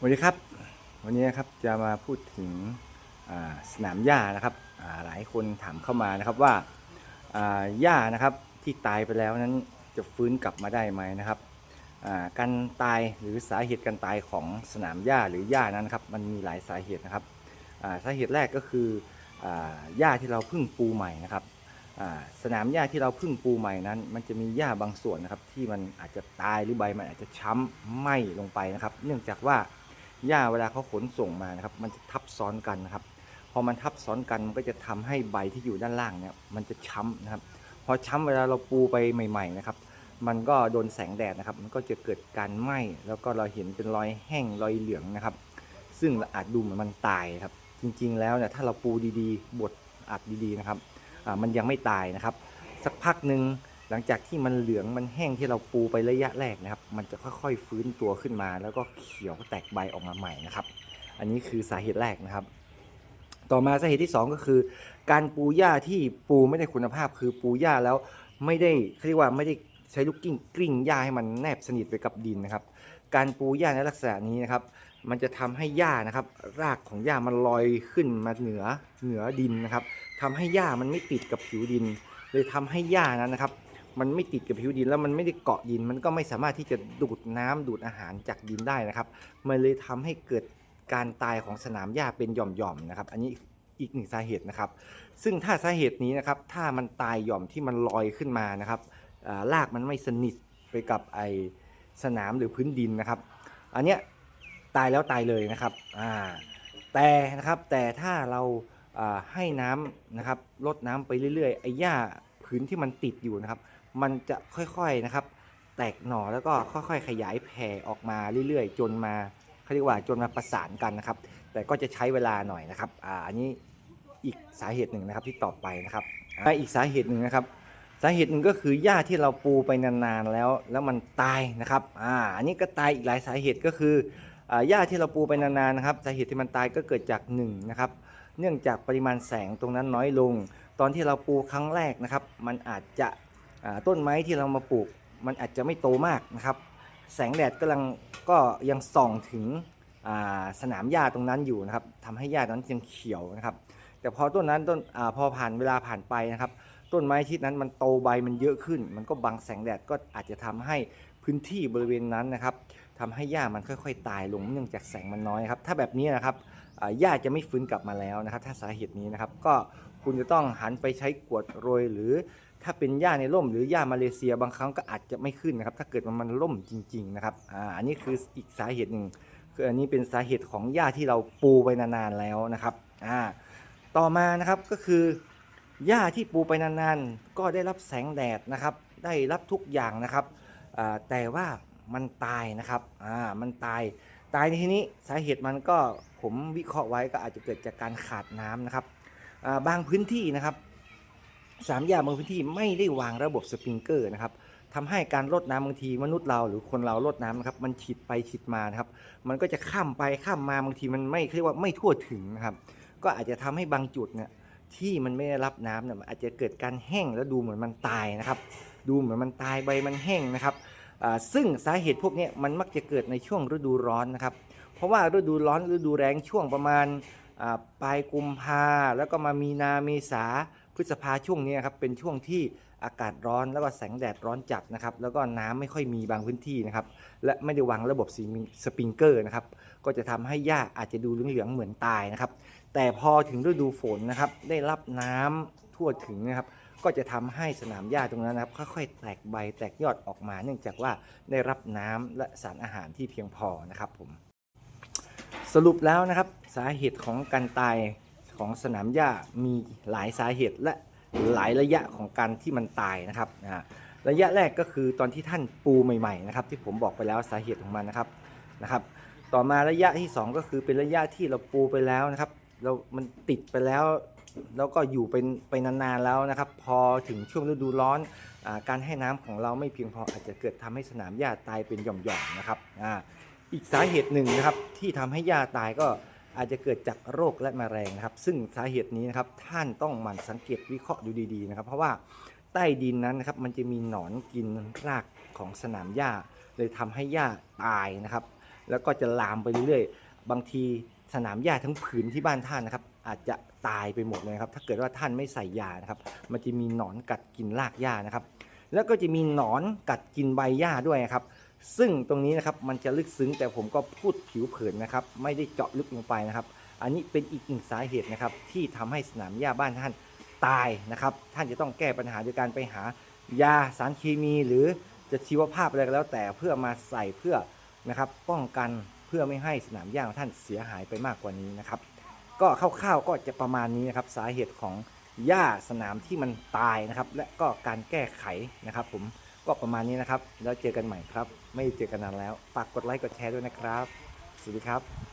สวัสดีครับ วันนี้นะครับจะมาพูดถึงสนามหญ้านะครับหลายคนถามเข้ามานะครับว่าหญ้านะครับที่ตายไปแล้วนั้นจะฟื้นกลับมาได้ไหมนะครับการตายหรือสาเหตุการตายของสนามหญ้าหรือหญ้านั้นนครับมันมีหลายสาเหตุนะครับสาเหตุแรกก็คือหญ้าที่เราเพิ่งปูใหม่นะครับสนามหญ้าที่เราเพิ่งปูใหม่นั้น มันจะมีหญ้าบางส่วนนะครับที่มันอาจจะตายหรือใบมันอาจจะช้ำไหมลงไปนะครับ เนื่องจากว่า หญ้าเวลาเขาขนส่งมานะครับ มันจะทับซ้อนกันนะครับ พอมันทับซ้อนกันมันก็จะทำให้ใบที่อยู่ด้านล่างเนี่ยมันจะช้ำนะครับ พอช้ำเวลาเราปูไปใหม่ ๆนะครับ มันก็โดนแสงแดดนะครับ มันก็จะเกิดการไหม้แล้วก็เราเห็นเป็นรอยแห้งรอยเหลืองนะครับ ซึ่งอาจดูเหมือนมันตายครับ จริงๆแล้วเนี่ยถ้าเราปูดีๆบดอัดดีๆนะครับอ่ามันยังไม่ตายนะครับ สักพักหนึ่ง หลังจากที่มันเหลืองมันแห้งที่เราปูไประยะแรกนะครับ มันจะค่อยๆฟื้นตัวขึ้นมา แล้วก็เขียวแตกใบออกมาใหม่นะครับ อันนี้คือสาเหตุแรกนะครับ ต่อมาสาเหตุที่ 2 ก็คือ การปูหญ้าที่ปูไม่ได้คุณภาพ คือปูหญ้าแล้วไม่ได้เขาเรียกว่าไม่ได้ใช้ลูกกิ้งกลิ้งหญ้าให้มันแนบสนิทไปกับดินนะครับ การปูหญ้าในลักษณะนี้นะครับ มันจะทำให้หญ้านะครับ รากของหญ้ามันลอยขึ้นมาเหนือเหนือดินนะครับทำให้หญ้ามันไม่ติดกับผิวดินเลยทำให้หญ้านั้นนะครับ มันไม่ติดกับผิวดินแล้วมันไม่ได้เกาะดิน มันก็ไม่สามารถที่จะดูดน้ำดูดอาหารจากดินได้นะครับ มันเลยทำให้เกิดการตายของสนามหญ้าเป็นหย่อมๆนะครับ อันนี้อีกหนึ่งสาเหตุนะครับ ซึ่งถ้าสาเหตุนี้นะครับถ้ามันตายหย่อมที่มันลอยขึ้นมานะครับรากมันไม่สนิทไปกับไอสนามหรือพื้นดินนะครับ อันเนี้ยตายแล้วตายเลยนะครับอ่าแต่นะครับแต่ถ้าเราอ่าให้น้ำนะครับลดน้ำไปเรื่อยๆไอ้หญ้าพื้นที่มันติดอยู่นะครับ มันจะค่อยๆนะครับ แตกหน่อแล้วก็ค่อยๆ ขยายแผ่ออกมาเรื่อยๆ จนมาเขาเรียกว่าจนมาประสานกันนะครับ แต่ก็จะใช้เวลาหน่อยนะครับอ่าอันนี้อีกสาเหตุหนึ่งนะครับที่ต่อไปนะครับอ่าอีกสาเหตุหนึ่งนะครับ สาเหตุหนึ่งก็คือหญ้าที่เราปูไปนานๆแล้ว แล้วมันตายนะครับอ่าอันนี้ก็ตายอีกหลายสาเหตุก็คืออ่าหญ้าที่เราปูไปนานๆนะครับ สาเหตุที่มันตายก็เกิดจากหนึ่งนะครับ เนื่องจากปริมาณแสงตรงนั้นน้อยลง ตอนที่เราปูครั้งแรกนะครับ มันอาจจะ ต้นไม้ที่เรามาปลูก มันอาจจะไม่โตมากนะครับ แสงแดดกำลังก็ยังส่องถึงสนามหญ้าตรงนั้นอยู่นะครับทำให้หญ้านั้นยังเขียวนะครับ แต่พอต้นนั้นต้นอพอผ่านเวลาผ่านไปนะครับ ต้นไม้ที่นั้นมันโตใบมันเยอะขึ้น มันก็บังแสงแดดก็อาจจะทำให้พื้นที่บริเวณนั้นนะครับทำให้หญ้ามันค่อย ๆ ตายลงเนื่องจากแสงมันน้อยครับ ถ้าแบบนี้นะครับหญ้าจะไม่ฟื้นกลับมาแล้วนะครับ ถ้าสาเหตุนี้นะครับก็ คุณจะต้องหันไปใช้กวดโรย หรือถ้าเป็นหญ้าในร่ม หรือหญ้ามาเลเซียบางครั้งก็อาจจะไม่ขึ้นนะครับ ถ้าเกิดมันมันร่มจริง ๆ นะครับอ่าอันนี้คืออีกสาเหตุหนึ่งคืออันนี้เป็นสาเหตุของหญ้าที่เราปูไปนานๆแล้วนะครับอ่าต่อมานะครับก็คือหญ้าที่ปูไปนานๆ ก็ได้รับแสงแดดนะครับ ได้รับทุกอย่างนะครับอ่าแต่ว่ามันตายนะครับอ่ามันตายตายในที่นี้สาเหตุมันก็ผมวิเคราะห์ไว้ก็อาจจะเกิดจากการขาดน้ำนะครับ บางพื้นที่นะครับสามหญ้าบางพื้นที่ไม่ได้วางระบบสปริงเกอร์นะครับทำให้การรดน้ำบางทีมนุษย์เราหรือคนเรารดน้ำนะครับมันฉีดไปฉีดมานะครับ มันก็จะข้ามไปข้ามมาบางทีมันไม่เรียกว่าไม่ทั่วถึงนะครับ ก็อาจจะทำให้บางจุดเนี่ยที่มันไม่ได้รับน้ำเนี่ยมันอาจจะเกิดการแห้งแล้วดูเหมือนมันตายนะครับ ดูเหมือนมันตายใบมันแห้งนะครับซึ่งสาเหตุพวกนี้มันมักจะเกิดในช่วงฤดูร้อนนะครับ เพราะว่าฤดูร้อนฤดูแรงช่วงประมาณ ปลายกุมภาแล้วก็มามีนาเมษาพฤษภาช่วงนี้ครับเป็นช่วงที่อากาศร้อนแล้วก็แสงแดดร้อนจัดนะครับ แล้วก็น้ำไม่ค่อยมีบางพื้นที่นะครับ และไม่ได้วางระบบสปริงเกอร์นะครับ ก็จะทำให้หญ้าอาจจะดูเหลืองๆเหมือนตายนะครับ แต่พอถึงฤดูฝนนะครับ ได้รับน้ำทั่วถึงนะครับ ก็จะทำให้สนามหญ้าตรงนั้นนะครับ ค่อยๆแตกใบแตกยอดออกมา เนื่องจากว่าได้รับน้ำและสารอาหารที่เพียงพอนะครับผมสรุปแล้วนะครับ สาเหตุของการตายของสนามหญ้ามีหลายสาเหตุและหลายระยะของการที่มันตายนะครับระยะแรกก็คือตอนที่ท่านปูใหม่ๆนะครับที่ผมบอกไปแล้วสาเหตุของมันนะครับนะครับ ต่อมาระยะที่ 2 ก็คือเป็นระยะที่เราปูไปแล้วนะครับ เรา มันติดไปแล้ว แล้วก็อยู่เป็นไปนานๆแล้วนะครับ พอถึงช่วงฤดูร้อนอการให้น้ำของเราไม่เพียงพออาจจะเกิดทำให้สนามหญ้าตายเป็นหย่อมๆนะครับอ่าอีกสาเหตุหนึ่งนะครับที่ทำให้หญ้าตายก็ อาจจะเกิดจากโรคและแมลงนะครับ ซึ่งสาเหตุนี้นะครับท่านต้องหมั่นสังเกตวิเคราะห์ดูดีๆนะครับ เพราะว่าใต้ดินนั้นนะครับมันจะมีหนอนกินรากของสนามหญ้า เลยทำให้หญ้าตายนะครับ แล้วก็จะลามไปเรื่อยๆ บางทีสนามหญ้าทั้งผืนที่บ้านท่านนะครับ อาจจะตายไปหมดเลยครับ ถ้าเกิดว่าท่านไม่ใส่ยานะครับ มันจะมีหนอนกัดกินรากหญ้านะครับ แล้วก็จะมีหนอนกัดกินใบหญ้าด้วยครับ ซึ่งตรงนี้นะครับมันจะลึกซึ้งแต่ผมก็พูดผิวเผินนะครับ ไม่ได้เจาะลึกลงไปนะครับ อันนี้เป็นอีกหนึ่งสาเหตุนะครับ ที่ทำให้สนามหญ้าบ้านท่านตายนะครับ ท่านจะต้องแก้ปัญหาโดยการไปหายาสารเคมีหรือจะชีวภาพอะไรก็แล้ว แต่เพื่อมาใส่เพื่อนะครับป้องกันเพื่อไม่ให้สนามหญ้าของท่านเสียหายไปมากกว่านี้นะครับ ก็คร่าวๆก็จะประมาณนี้นะครับ สาเหตุของหญ้าสนามที่มันตายนะครับ และก็การแก้ไขนะครับผม ก็ประมาณนี้นะครับ แล้วเจอกันใหม่ครับ ไม่เจอกันนานแล้ว ฝากกดไลค์กดแชร์ด้วยนะครับ สวัสดีครับ